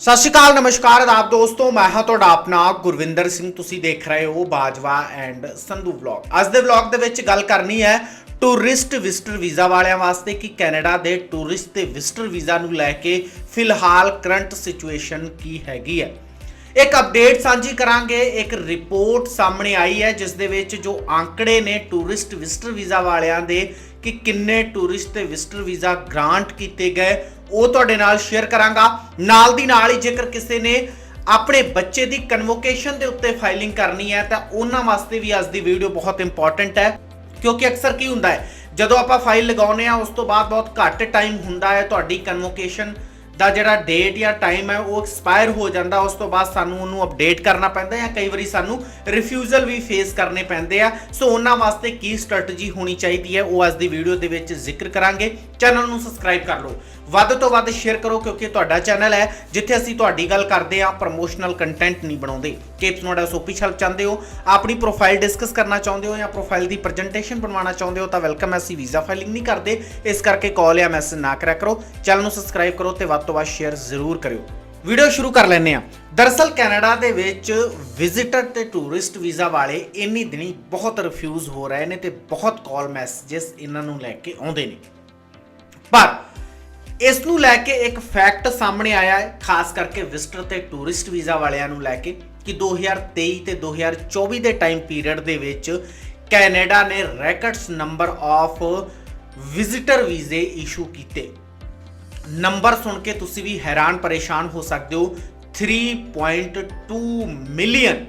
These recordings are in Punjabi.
ਸਤਿ ਸ਼੍ਰੀ ਅਕਾਲ, ਨਮਸਕਾਰ ਆਪ ਦੋਸਤੋ, ਮੈਂ ਹਾਂ ਤੁਹਾਡਾ ਆਪਣਾ ਗੁਰਵਿੰਦਰ ਸਿੰਘ। ਤੁਸੀਂ ਦੇਖ ਰਹੇ ਹੋ ਬਾਜਵਾ ਐਂਡ ਸੰਧੂ ਵਲੌਗ। ਅੱਜ ਦੇ ਵਲੌਗ ਦੇ ਵਿੱਚ ਗੱਲ ਕਰਨੀ ਹੈ ਟੂਰਿਸਟ ਵਿਜ਼ਟਰ ਵੀਜ਼ਾ ਵਾਲਿਆਂ ਵਾਸਤੇ ਕਿ ਕੈਨੇਡਾ ਦੇ ਟੂਰਿਸਟ ਤੇ ਵਿਜ਼ਟਰ ਵੀਜ਼ਾ ਨੂੰ ਲੈ ਕੇ ਫਿਲਹਾਲ ਕਰੰਟ ਸਿਚੁਏਸ਼ਨ ਕੀ ਹੈਗੀ ਹੈ। ਇੱਕ ਅਪਡੇਟ ਸਾਂਝੀ ਕਰਾਂਗੇ, ਇੱਕ ਰਿਪੋਰਟ ਸਾਹਮਣੇ ਆਈ ਹੈ, ਜਿਸ ਦੇ ਵਿੱਚ ਜੋ ਆંકੜੇ ਨੇ ਟੂਰਿਸਟ ਵਿਜ਼ਟਰ ਵੀਜ਼ਾ ਵਾਲਿਆਂ ਦੇ ਕਿ ਕਿੰਨੇ ਟੂਰਿਸਟ ਤੇ ਵਿਜ਼ਟਰ ਵੀਜ਼ਾ ਗ੍ਰਾਂਟ ਕੀਤੇ ਗਏ ਉਹ ਤੁਹਾਡੇ ਨਾਲ ਸ਼ੇਅਰ ਕਰਾਂਗਾ। ਨਾਲ ਦੀ ਨਾਲ ਹੀ ਜੇਕਰ ਕਿਸੇ ਨੇ ਆਪਣੇ ਬੱਚੇ ਦੀ ਕਨਵੋਕੇਸ਼ਨ ਦੇ ਉੱਤੇ ਫਾਈਲਿੰਗ ਕਰਨੀ ਹੈ, ਤਾਂ ਉਹਨਾਂ ਵਾਸਤੇ ਵੀ ਅੱਜ ਦੀ ਵੀਡੀਓ ਬਹੁਤ ਇੰਪੋਰਟੈਂਟ ਹੈ। ਕਿਉਂਕਿ ਅਕਸਰ ਕੀ ਹੁੰਦਾ ਹੈ, ਜਦੋਂ ਆਪਾਂ ਫਾਈਲ ਲਗਾਉਂਦੇ ਆ ਉਸ ਤੋਂ ਬਾਅਦ ਬਹੁਤ ਘੱਟ ਟਾਈਮ ਹੁੰਦਾ ਹੈ ਤੁਹਾਡੀ ਕਨਵੋਕੇਸ਼ਨ ਦਾ ਜਿਹੜਾ ਡੇਟ ਜਾਂ ਟਾਈਮ ਹੈ, ਉਹ ਐਕਸਪਾਇਰ ਹੋ ਜਾਂਦਾ। ਉਸ ਤੋਂ ਬਾਅਦ ਸਾਨੂੰ ਉਹਨੂੰ ਅਪਡੇਟ ਕਰਨਾ ਪੈਂਦਾ ਜਾਂ ਕਈ ਵਾਰੀ ਸਾਨੂੰ ਰਿਫਿਊਜ਼ਲ ਵੀ ਫੇਸ ਕਰਨੇ ਪੈਂਦੇ ਆ। ਸੋ ਉਹਨਾਂ ਵਾਸਤੇ ਕੀ ਸਟ੍ਰੈਟਜੀ ਹੋਣੀ ਚਾਹੀਦੀ ਹੈ, ਉਹ ਅੱਜ ਦੀ ਵੀਡੀਓ ਦੇ ਵਿੱਚ ਜ਼ਿਕਰ ਕਰਾਂਗੇ। ਚੈਨਲ ਨੂੰ ਸਬਸਕ੍ਰਾਈਬ ਕਰ ਲਓ। ਵੱਧ ਤੋਂ ਵੱਧ ਸ਼ੇਅਰ ਕਰੋ ਕਿਉਂਕਿ ਤੁਹਾਡਾ ਚੈਨਲ ਹੈ, ਜਿੱਥੇ ਅਸੀਂ ਤੁਹਾਡੀ ਗੱਲ ਕਰਦੇ ਆ ਪ੍ਰੋਮੋਸ਼ਨਲ ਕੰਟੈਂਟ ਨਹੀਂ ਬਣਾਉਂਦੇ। ਕਿ ਤੁਹਾਡਾ ਸੋਪੀ ਛਲਪ ਚਾਹੁੰਦੇ ਹੋ, ਆਪਣੀ ਪ੍ਰੋਫਾਈਲ ਡਿਸਕਸ ਕਰਨਾ ਚਾਹੁੰਦੇ ਹੋ ਜਾਂ ਪ੍ਰੋਫਾਈਲ ਦੀ ਪ੍ਰੈਜੈਂਟੇਸ਼ਨ ਬਣਵਾਉਣਾ ਚਾਹੁੰਦੇ ਹੋ, ਤਾਂ ਵੈਲਕਮ ਅਸੀਂ ਵੀਜ਼ਾ ਫਾਈਲਿੰਗ ਨਹੀਂ ਕਰਦੇ। ਇਸ ਕਰਕੇ ਕਾਲ ਜਾਂ ਮੈਸੇਜ ਨਾ ਕਰਿਆ ਕਰੋ ਚੈਨਲ ਨੂੰ ਸਬਸਕ੍ਰਾਈਬ ਕਰੋ ਤੇ ਵੱਧ ਤੋਂ ਵੱਧ ਸ਼ੇਅਰ ਜ਼ਰੂਰ ਕਰਿਓ। ਵੀਡੀਓ ਸ਼ੁਰੂ ਕਰ ਲੈਂਦੇ ਆ ਦਰਅਸਲ ਕੈਨੇਡਾ ਦੇ ਵਿੱਚ ਵਿਜ਼ਿਟਰ ਤੇ ਟੂਰਿਸਟ ਵੀਜ਼ਾ ਵਾਲੇ ਇੰਨੀ ਦਿਨੀ ਬਹੁਤ ਰਿਫਿਊਜ਼ ਹੋ ਰਹੇ ਨੇ ਤੇ ਬਹੁਤ ਕਾਲ ਮੈਸੇजेस ਇਹਨਾਂ ਨੂੰ ਲੈ ਕੇ ਆਉਂਦੇ ਨੇ। ਪਰ ਇਸ ਨੂੰ ਲੈ ਕੇ ਇੱਕ ਫੈਕਟ ਸਾਹਮਣੇ ਆਇਆ ਹੈ, ਖਾਸ ਕਰਕੇ ਵਿਜ਼ਟਰ ਤੇ ਟੂਰਿਸਟ ਵੀਜ਼ਾ ਵਾਲਿਆਂ ਨੂੰ ਲੈ ਕੇ, ਕਿ 2023 ਤੇ 2024 ਦੇ ਟਾਈਮ ਪੀਰੀਅਡ ਦੇ ਵਿੱਚ ਕੈਨੇਡਾ ਨੇ ਰੈਕਟਸ ਨੰਬਰ ਆਫ ਵਿਜ਼ਿਟਰ ਵੀਜ਼ੇ ਇਸ਼ੂ ਕੀਤੇ। ਨੰਬਰ ਸੁਣ ਕੇ ਤੁਸੀਂ ਵੀ ਹੈਰਾਨ ਪਰੇਸ਼ਾਨ ਹੋ ਸਕਦੇ ਹੋ 3.2 ਮਿਲੀਅਨ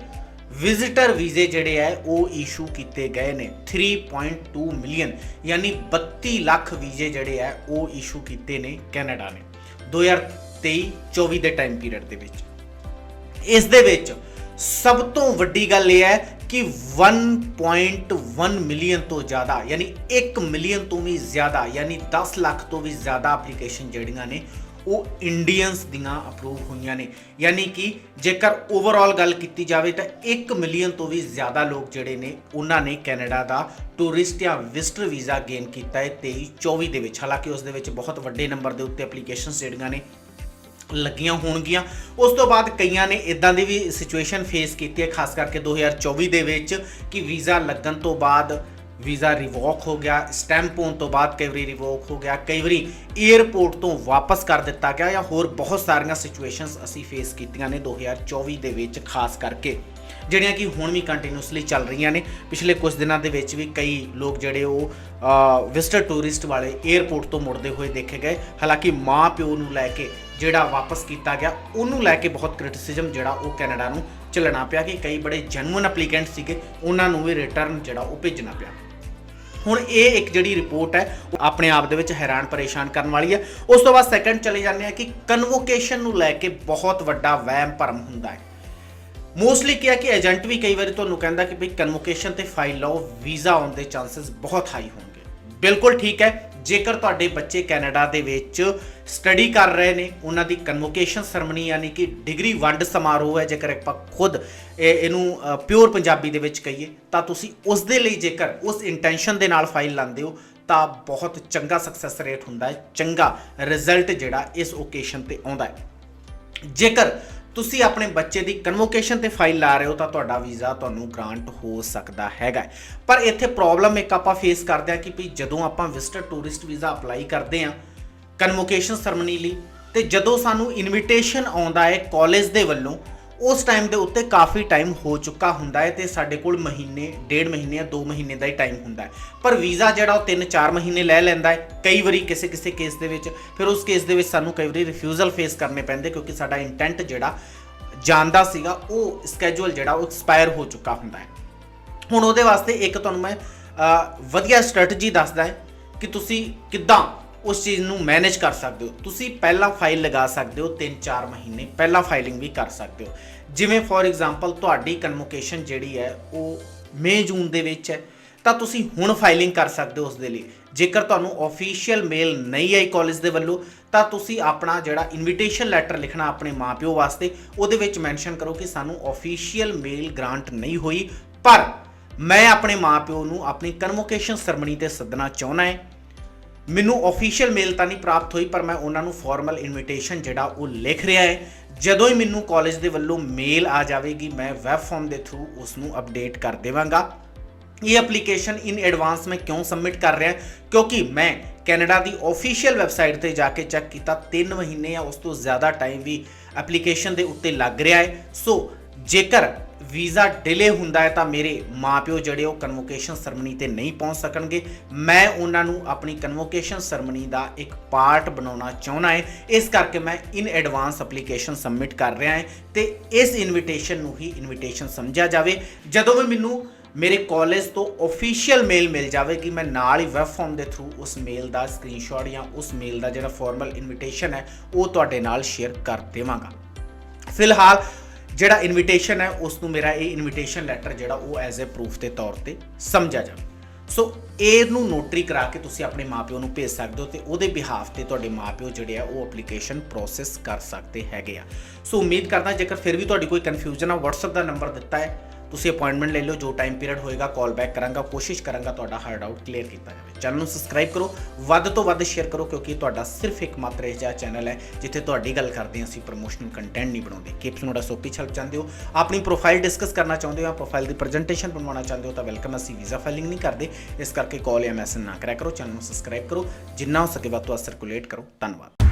ਵਿਜ਼ਿਟਰ ਵੀਜ਼ੇ ਜਿਹੜੇ ਆ ਉਹ ਇਸ਼ੂ ਕੀਤੇ ਗਏ ਨੇ। 3.2 ਮਿਲੀਅਨ ਯਾਨੀ 32 ਲੱਖ ਵੀਜ਼ੇ ਜਿਹੜੇ ਆ ਉਹ ਇਸ਼ੂ ਕੀਤੇ ਨੇ ਕੈਨੇਡਾ ਨੇ। 2023-24 ਦੇ ਟਾਈਮ ਪੀਰੀਅਡ ਦੇ ਵਿੱਚ। ਇਸ ਦੇ ਵਿੱਚ ਸਭ ਤੋਂ ਵੱਡੀ ਗੱਲ ਇਹ ਹੈ ਕਿ 1.1 ਮਿਲੀਅਨ ਤੋਂ ਜ਼ਿਆਦਾ, ਯਾਨੀ 1 ਮਿਲੀਅਨ ਤੋਂ ਵੀ ਜ਼ਿਆਦਾ, ਯਾਨੀ 10 ਲੱਖ ਤੋਂ ਵੀ ਜ਼ਿਆਦਾ ਐਪਲੀਕੇਸ਼ਨ ਜਿਹੜੀਆਂ ਨੇ ਉਹ ਇੰਡੀਅਨਸ ਦੀਆਂ ਅਪਰੂਵ ਹੋਈਆਂ ਨੇ। ਯਾਨੀ ਕਿ ਜੇਕਰ ਓਵਰਆਲ ਗੱਲ ਕੀਤੀ ਜਾਵੇ ਤਾਂ 1 ਮਿਲੀਅਨ ਤੋਂ ਵੀ ਜ਼ਿਆਦਾ ਲੋਕ ਜਿਹੜੇ ਨੇ, ਉਹਨਾਂ ਨੇ ਕੈਨੇਡਾ ਦਾ ਟੂਰਿਸਟ ਜਾਂ ਵਿਜ਼ਟਰ ਵੀਜ਼ਾ ਗੇਨ ਕੀਤਾ ਹੈ 23 24 ਦੇ ਵਿੱਚ। ਹਾਲਾਂਕਿ ਉਸ ਦੇ ਵਿੱਚ ਬਹੁਤ ਵੱਡੇ ਨੰਬਰ ਦੇ ਉੱਤੇ ਐਪਲੀਕੇਸ਼ਨਸ ਜਿਹੜੀਆਂ ਨੇ, ਲੱਗੀਆਂ ਹੋਣਗੀਆਂ। ਉਸ ਤੋਂ ਬਾਅਦ ਕਈਆਂ ਨੇ ਇਦਾਂ ਦੀ ਵੀ ਸਿਚੁਏਸ਼ਨ ਫੇਸ ਕੀਤੀ ਹੈ, ਖਾਸ ਕਰਕੇ 2024 ਦੇ ਵਿੱਚ, ਕਿ ਵੀਜ਼ਾ ਲੱਗਣ ਤੋਂ ਬਾਅਦ ਵੀਜ਼ਾ ਰਿਵੋਕ ਹੋ ਗਿਆ ਸਟੈਂਪ ਹੋਣ ਤੋਂ ਬਾਅਦ ਕਈ ਵਾਰੀ ਰਿਵੋਕ ਹੋ ਗਿਆ, ਕਈ ਵਾਰੀ 에ਅਰਪੋਰਟ ਤੋਂ ਵਾਪਸ ਕਰ ਦਿੱਤਾ ਗਿਆ ਜਾਂ ਹੋਰ ਬਹੁਤ ਸਾਰੀਆਂ ਸਿਚੁਏਸ਼ਨਸ ਅਸੀਂ ਫੇਸ ਕੀਤੀਆਂ ਨੇ 2024 ਦੇ ਵਿੱਚ, ਖਾਸ ਕਰਕੇ, ਜਿਹੜੀਆਂ ਕਿ ਹੁਣ ਵੀ ਕੰਟੀਨਿਊਸਲੀ ਚੱਲ ਰਹੀਆਂ ਨੇ। ਪਿਛਲੇ ਕੁਝ ਦਿਨਾਂ ਦੇ ਵਿੱਚ ਵੀ ਕਈ ਲੋਕ ਜਿਹੜੇ ਉਹ ਵਿਜ਼ਟਰ ਟੂਰਿਸਟ ਵਾਲੇ 에ਅਰਪੋਰਟ ਤੋਂ ਮੁੜਦੇ ਹੋਏ ਦੇਖੇ ਗਏ। ਹਾਲਾਂਕਿ ਮਾਂ ਪਿਓ ਨੂੰ ਲੈ ਕੇ ਜਿਹੜਾ ਵਾਪਸ ਕੀਤਾ ਗਿਆ, ਉਹਨੂੰ ਲੈ ਕੇ ਬਹੁਤ ਕ੍ਰਿਟਿਸਿਜ਼ਮ ਜਿਹੜਾ ਉਹ ਕੈਨੇਡਾ ਨੂੰ ਚੱਲਣਾ ਪਿਆ ਕਿ ਕਈ ਬੜੇ ਜੈਨੂਇਨ ਐਪਲੀਕੈਂਟ ਸੀਗੇ, ਉਹਨਾਂ ਨੂੰ ਵੀ ਰਿਟਰਨ ਜਿਹੜਾ ਉਹ ਭੇਜਣਾ ਪਿਆ। ਹੁਣ ਇਹ ਇੱਕ ਜਿਹੜੀ ਰਿਪੋਰਟ ਹੈ, ਉਹ ਆਪਣੇ ਆਪ ਦੇ ਵਿੱਚ ਹੈਰਾਨ ਪਰੇਸ਼ਾਨ ਕਰਨ ਵਾਲੀ ਹੈ। ਉਸ ਤੋਂ ਬਾਅਦ ਸੈਕੰਡ ਚਲੇ ਜਾਂਦੇ ਆ ਕਿ ਕਨਵੋਕੇਸ਼ਨ ਨੂੰ ਲੈ ਕੇ ਬਹੁਤ ਵੱਡਾ ਵਹਿਮ ਭਰਮ ਹੁੰਦਾ ਹੈ। ਮੋਸਟਲੀ ਕਿਹਾ ਕਿ ਏਜੰਟ ਵੀ ਕਈ ਵਾਰੀ ਤੁਹਾਨੂੰ ਕਹਿੰਦਾ ਕਿ ਭਈ ਕਨਵੋਕੇਸ਼ਨ ਤੇ ਫਾਈਲ ਲਾਓ ਵੀਜ਼ਾ ਆਉਣ ਦੇ ਚਾਂਸਸ ਬਹੁਤ ਹਾਈ ਹੋਣਗੇ। ਬਿਲਕੁਲ ਠੀਕ ਹੈ ਜੇਕਰ ਤੁਹਾਡੇ ਬੱਚੇ ਕੈਨੇਡਾ ਦੇ ਵਿੱਚ ਸਟੱਡੀ ਕਰ ਰਹੇ ਨੇ, ਉਹਨਾਂ ਦੀ ਕਨਵੋਕੇਸ਼ਨ ਸਰਮਨੀ ਯਾਨੀ ਕਿ ਡਿਗਰੀ ਵੰਡ ਸਮਾਰੋਹ ਹੈ, ਜੇਕਰ ਆਪਾਂ ਖੁਦ ਇਹ- ਇਹਨੂੰ ਪਿਓਰ ਪੰਜਾਬੀ ਦੇ ਵਿੱਚ ਕਹੀਏ, ਤਾਂ ਤੁਸੀਂ ਉਸ ਦੇ ਲਈ ਜੇਕਰ ਉਸ ਇੰਟੈਂਸ਼ਨ ਦੇ ਨਾਲ ਫਾਈਲ ਲਾਉਂਦੇ ਹੋ, ਤਾਂ ਬਹੁਤ ਚੰਗਾ ਸਕਸੈਸ ਰੇਟ ਹੁੰਦਾ ਹੈ, ਚੰਗਾ ਰਿਜ਼ਲਟ ਜਿਹੜਾ ਇਸ ਓਕੇਸ਼ਨ ਤੇ ਆਉਂਦਾ ਹੈ। ਜੇਕਰ ਤੁਸੀਂ ਆਪਣੇ ਬੱਚੇ ਦੀ ਕਨਵੋਕੇਸ਼ਨ ਤੇ ਫਾਈਲ ਲਾ ਰਹੇ ਹੋ ਤਾਂ ਤੁਹਾਡਾ ਵੀਜ਼ਾ ਤੁਹਾਨੂੰ ਗ੍ਰਾਂਟ ਹੋ ਸਕਦਾ ਹੈਗਾ। ਪਰ ਇੱਥੇ ਪ੍ਰੋਬਲਮ ਇੱਕ ਆਪਾਂ ਫੇਸ ਕਰਦੇ ਹਾਂ ਕਿ ਵੀ ਜਦੋਂ ਆਪਾਂ ਵਿਜ਼ਟਰ ਟੂਰਿਸਟ ਵੀਜ਼ਾ ਅਪਲਾਈ ਕਰਦੇ ਹਾਂ ਕਨਵੋਕੇਸ਼ਨ ਸਰਮਨੀ ਲਈ, ਤੇ ਜਦੋਂ ਸਾਨੂੰ ਇਨਵੀਟੇਸ਼ਨ ਆਉਂਦਾ ਹੈ ਕਾਲਜ ਦੇ ਵੱਲੋਂ ਉਸ ਟਾਈਮ ਦੇ ਉੱਤੇ ਕਾਫੀ ਟਾਈਮ ਹੋ ਚੁੱਕਾ ਹੁੰਦਾ ਹੈ ਤੇ ਸਾਡੇ ਕੋਲ ਮਹੀਨੇ, ਡੇਢ ਮਹੀਨੇ ਜਾਂ 2 ਮਹੀਨੇ ਦਾ ਹੀ ਟਾਈਮ ਹੁੰਦਾ ਹੈ। ਪਰ ਵੀਜ਼ਾ ਜਿਹੜਾ ਉਹ 3-4 ਮਹੀਨੇ ਲੈ ਲੈਂਦਾ ਹੈ, ਕਈ ਵਾਰੀ ਕਿਸੇ ਕਿਸੇ ਕੇਸ ਦੇ ਵਿੱਚ। ਫਿਰ ਉਸ ਕੇਸ ਦੇ ਵਿੱਚ ਸਾਨੂੰ ਕਈ ਵਾਰੀ ਰਿਫਿਊਜ਼ਲ ਫੇਸ ਕਰਨੇ ਪੈਂਦੇ ਕਿਉਂਕਿ ਸਾਡਾ ਇੰਟੈਂਟ ਜਿਹੜਾ ਜਾਂਦਾ ਸੀਗਾ, ਉਹ ਸਕੇਜੂਲ ਜਿਹੜਾ ਉਹ ਐਕਸਪਾਇਰ ਹੋ ਚੁੱਕਾ ਹੁੰਦਾ ਹੈ। ਹੁਣ ਉਹਦੇ ਵਾਸਤੇ ਇੱਕ ਤੁਹਾਨੂੰ ਮੈਂ ਵਧੀਆ ਸਟ੍ਰੈਟਜੀ ਦੱਸਦਾ ਹੈ ਕਿ ਤੁਸੀਂ ਕਿੱਦਾਂ ਉਸ ਚੀਜ਼ ਨੂੰ ਮੈਨੇਜ ਕਰ ਸਕਦੇ ਹੋ। ਤੁਸੀਂ ਪਹਿਲਾਂ ਫਾਈਲ ਲਗਾ ਸਕਦੇ ਹੋ 3-4 ਮਹੀਨੇ ਪਹਿਲਾਂ ਫਾਈਲਿੰਗ ਵੀ ਕਰ ਸਕਦੇ ਹੋ। ਜਿਵੇਂ ਫੋਰ ਐਗਜ਼ਾਮਪਲ ਤੁਹਾਡੀ ਕਨਵੋਕੇਸ਼ਨ ਜਿਹੜੀ ਹੈ, ਉਹ ਮਈ ਜੂਨ ਦੇ ਵਿੱਚ ਹੈ, ਤਾਂ ਤੁਸੀਂ ਹੁਣ ਫਾਈਲਿੰਗ ਕਰ ਸਕਦੇ ਹੋ ਉਸ ਦੇ ਲਈ। ਜੇਕਰ ਤੁਹਾਨੂੰ ਅਫੀਸ਼ੀਅਲ ਮੇਲ ਨਹੀਂ ਆਈ ਕਾਲਜ ਦੇ ਵੱਲੋਂ, ਤਾਂ ਤੁਸੀਂ ਆਪਣਾ ਜਿਹੜਾ ਇਨਵੀਟੇਸ਼ਨ ਲੈਟਰ ਲਿਖਣਾ ਆਪਣੇ ਮਾਪਿਓ ਵਾਸਤੇ, ਉਹਦੇ ਵਿੱਚ ਮੈਂਸ਼ਨ ਕਰੋ ਕਿ ਸਾਨੂੰ ਅਫੀਸ਼ੀਅਲ ਮੇਲ ਗ੍ਰਾਂਟ ਨਹੀਂ ਹੋਈ, ਪਰ ਮੈਂ ਆਪਣੇ ਮਾਪਿਓ ਨੂੰ ਆਪਣੀ ਕਨਵੋਕੇਸ਼ਨ ਸਰਮਨੀ ਤੇ ਸੱਦਣਾ ਚਾਹੁੰਦਾ ਹਾਂ। ਮੈਨੂੰ ਅਫੀਸ਼ੀਅਲ ਮੇਲ ਤਾਂ ਨਹੀਂ ਪ੍ਰਾਪਤ ਹੋਈ, ਪਰ ਮੈਂ ਉਹਨਾਂ ਨੂੰ ਫਾਰਮਲ ਇਨਵੀਟੇਸ਼ਨ ਜਿਹੜਾ ਉਹ ਲਿਖ ਰਿਹਾ ਹੈ। ਜਦੋਂ ਹੀ ਮੈਨੂੰ ਕਾਲਜ ਦੇ ਵੱਲੋਂ ਮੇਲ ਆ ਜਾਵੇਗੀ, ਮੈਂ ਵੈਬ ਫਾਰਮ ਦੇ ਥਰੂ ਉਸ ਨੂੰ ਅਪਡੇਟ ਕਰ ਦੇਵਾਂਗਾ। ਇਹ ਐਪਲੀਕੇਸ਼ਨ ਇਨ ਐਡਵਾਂਸ ਮੈਂ ਕਿਉਂ ਸਬਮਿਟ ਕਰ ਰਿਹਾ? ਕਿਉਂਕਿ ਮੈਂ ਕੈਨੇਡਾ ਦੀ ਅਫੀਸ਼ੀਅਲ ਵੈਬਸਾਈਟ ਤੇ ਜਾ ਕੇ ਚੈੱਕ ਕੀਤਾ 3 ਮਹੀਨੇ ਜਾਂ ਉਸ ਤੋਂ ਜ਼ਿਆਦਾ ਟਾਈਮ ਵੀ ਐਪਲੀਕੇਸ਼ਨ ਦੇ ਉੱਤੇ ਲੱਗ ਰਿਹਾ ਹੈ। ਸੋ ਜੇਕਰ ਵੀਜ਼ਾ ਡਿਲੇ ਹੁੰਦਾ ਹੈ ਤਾਂ ਮੇਰੇ ਮਾਪਿਓ ਜਿਹੜੇ ਉਹ ਕਨਵੋਕੇਸ਼ਨ ਸਰਮਨੀ ਤੇ ਨਹੀਂ ਪਹੁੰਚ ਸਕਣਗੇ। ਮੈਂ ਉਹਨਾਂ ਨੂੰ ਆਪਣੀ ਕਨਵੋਕੇਸ਼ਨ ਸਰਮਨੀ ਦਾ ਇੱਕ ਪਾਰਟ ਬਣਾਉਣਾ ਚਾਹੁੰਦਾ ਹੈ। ਇਸ ਕਰਕੇ ਮੈਂ ਇਨ ਐਡਵਾਂਸ ਐਪਲੀਕੇਸ਼ਨ ਸਬਮਿਟ ਕਰ ਰਿਹਾ ਹਾਂ ਤੇ ਇਸ ਇਨਵੀਟੇਸ਼ਨ ਨੂੰ ਹੀ ਇਨਵੀਟੇਸ਼ਨ ਸਮਝਿਆ ਜਾਵੇ। ਜਦੋਂ ਵੀ ਮੈਨੂੰ ਮੇਰੇ ਕਾਲਜ ਤੋਂ ਅਫੀਸ਼ੀਅਲ ਮੇਲ ਮਿਲ ਜਾਵੇ ਕਿ ਮੈਂ ਨਾਲ ਹੀ ਵੈਬ ਫਾਰਮ ਦੇ ਥਰੂ ਉਸ ਮੇਲ ਦਾ ਸਕਰੀਨਸ਼ਾਟ ਜਾਂ ਉਸ ਮੇਲ ਦਾ ਜਿਹੜਾ ਫਾਰਮਲ ਇਨਵੀਟੇਸ਼ਨ ਹੈ, ਉਹ ਤੁਹਾਡੇ ਨਾਲ ਸ਼ੇਅਰ ਕਰ ਦੇਵਾਂਗਾ। ਫਿਲਹਾਲ ਜਿਹੜਾ ਇਨਵੀਟੇਸ਼ਨ ਹੈ ਉਸ ਨੂੰ ਮੇਰਾ ਇਹ ਇਨਵੀਟੇਸ਼ਨ ਲੈਟਰ ਜਿਹੜਾ ਉਹ ਐਜ਼ ਅ ਪ੍ਰੂਫ ਦੇ ਤੌਰ ਤੇ ਸਮਝਿਆ ਜਾਵੇ। ਸੋ ਇਹਨੂੰ ਨੋਟਰੀ ਕਰਾ ਕੇ ਤੁਸੀਂ ਆਪਣੇ ਮਾਪਿਓ ਨੂੰ ਭੇਜ ਸਕਦੇ ਹੋ ਤੇ ਉਹਦੇ ਬਿਹਾਫ ਤੇ ਤੁਹਾਡੇ ਮਾਪਿਓ ਜਿਹੜੇ ਆ, ਉਹ ਐਪਲੀਕੇਸ਼ਨ ਪ੍ਰੋਸੈਸ ਕਰ ਸਕਦੇ ਹੈਗੇ ਆ। ਸੋ ਉਮੀਦ ਕਰਦਾ ਜੇਕਰ ਫਿਰ ਵੀ ਤੁਹਾਡੀ ਕੋਈ ਕਨਫਿਊਜ਼ਨ ਆ, WhatsApp ਦਾ ਨੰਬਰ ਦਿੱਤਾ ਹੈ। ਤੁਸੀਂ ਅਪਾਇੰਟਮੈਂਟ ਲੈ ਲਓ, ਜੋ ਟਾਈਮ ਪੀਰੀਅਡ ਹੋਏਗਾ ਕਾਲ ਬੈਕ ਕਰਾਂਗਾ, ਕੋਸ਼ਿਸ਼ ਕਰਾਂਗਾ ਤੁਹਾਡਾ ਹਰ ਡਾਊਟ ਕਲੀਅਰ ਕੀਤਾ ਜਾਵੇ। ਚੈਨਲ ਨੂੰ ਸਬਸਕ੍ਰਾਈਬ ਕਰੋ, ਵੱਧ ਤੋਂ ਵੱਧ ਸ਼ੇਅਰ ਕਰੋ, ਕਿਉਂਕਿ ਤੁਹਾਡਾ ਸਿਰਫ ਇੱਕ ਮਾਤਰ ਇਹ ਜਿਹਾ ਚੈਨਲ ਹੈ, ਜਿੱਥੇ ਤੁਹਾਡੀ ਗੱਲ ਕਰਦੇ ਹਾਂ ਅਸੀਂ ਪ੍ਰੋਮੋਸ਼ਨਲ ਕੰਟੈਂਟ ਨਹੀਂ ਬਣਾਉਂਦੇ। ਕਿਪਸ ਨੋਡਾ ਸੋਪੀ ਛਲਪ ਚਾਹੁੰਦੇ ਹੋ, ਆਪਣੀ ਪ੍ਰੋਫਾਈਲ ਡਿਸਕਸ ਕਰਨਾ ਚਾਹੁੰਦੇ ਹੋ ਪ੍ਰੋਫਾਈਲ ਦੀ ਪ੍ਰੈਜੈਂਟੇਸ਼ਨ ਬਣਵਾਉਣਾ ਚਾਹੁੰਦੇ ਹੋ, ਤਾਂ ਵੈਲਕਮ ਅਸੀਂ ਵੀਜ਼ਾ ਫਾਈਲਿੰਗ ਨਹੀਂ ਕਰਦੇ। ਇਸ ਕਰਕੇ ਕਾਲ ਜਾਂ ਮੈਸੇਜ ਨਾ ਕਰਿਆ ਕਰੋ ਚੈਨਲ ਨੂੰ ਸਬਸਕ੍ਰਾਈਬ ਕਰੋ, ਜਿੰਨਾ ਹੋ ਸਕੇ ਵੱਧ ਤੋਂ ਵੱਧ ਸਰਕੂਲੇਟ ਕਰੋ। ਧੰਨਵਾਦ।